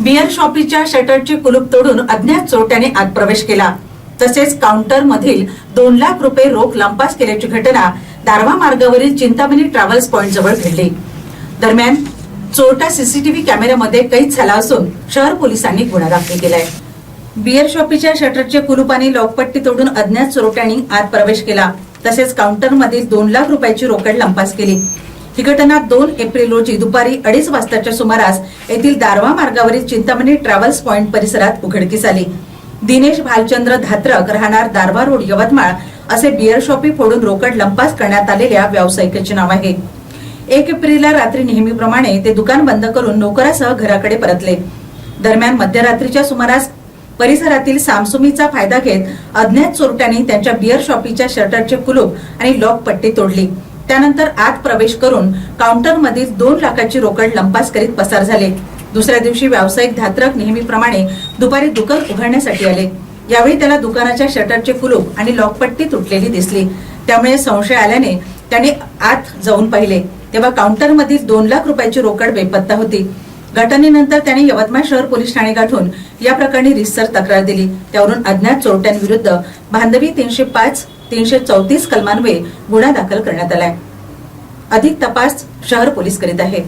Beer शॉपीच्या शटरचे कुलूप तोडून अज्ञात चोरट्याने आत प्रवेश केला. तसेच काउंटर मधील दोन लाख रुपये रोख लंपास केल्याची घटना दारवा मार्गावरील चिंतामणी ट्रॅव्हल्स पॉइंट जवळ घडली. दरम्यान चोरटा सीसीटीव्ही कॅमेऱ्यामध्ये कैद झाला असून शहर पोलिसांनी गुन्हा दाखल केलाय. बियर शॉपीच्या शटरचे कुलूपाने लॉकपट्टी तोडून अज्ञात चोरट्यांनी आत प्रवेश केला. तसेच काउंटरमधील दोन लाख रुपयाची रोकड लंपास केली. ही घटना दोन एप्रिल रोजी दुपारी अडीच वाजताच्या सुमारास येथील दारवा मार्गावरील चिंतामणी ट्रॅव्हल्स पॉइंट परिसरात उघडकीस आली. दिनेश भालचंद्र धात्रक राहणार दारवा रोड यवतमाळ असे बिअर शॉपी फोडून रोकड लंपास करण्यात आलेल्या व्यावसायिकाचे नाव आहे. एक एप्रिलला रात्री नेहमीप्रमाणे ते दुकान बंद करून नोकरासह घराकडे परतले. दरम्यान मध्यरात्रीच्या सुमारास परिसरातील सामसुमीचा फायदा घेत अज्ञात चोरट्यांनी त्यांच्या बिअर शॉपीच्या शटरचे कुलूप आणि लॉक पट्टी तोडली. त्यानंतर आत प्रवेश करून काउंटरमधील दोन लाखाची रोकड लंपास करीत पसार झाले. दुसऱ्या दिवशी व्यावसायिक धात्रक नेहमीप्रमाणे दुपारी दुकान उघडण्यासाठी आले. यावेळी त्याला दुकानाच्या शटरचे कुलूप आणि लॉकपट्टी तुटलेली दिसली. त्यामुळे संशय आल्याने त्याने आत जाऊन पाहिले. तेव्हा काउंटरमधील दोन लाख रुपयाची रोकड बेपत्ता होती. घटनेनंतर त्याने यवतमाळ शहर पोलीस ठाणे गाठून या प्रकरणी रिसर तक्रार दिली. त्यावरून अज्ञात चोरट्यांविरुद्ध बांधवी तीनशे पाच तीनशे चौतीस कलमान्वये गुन्हा दाखल करण्यात आलाय. अधिक तपास शहर पोलीस करीत आहे.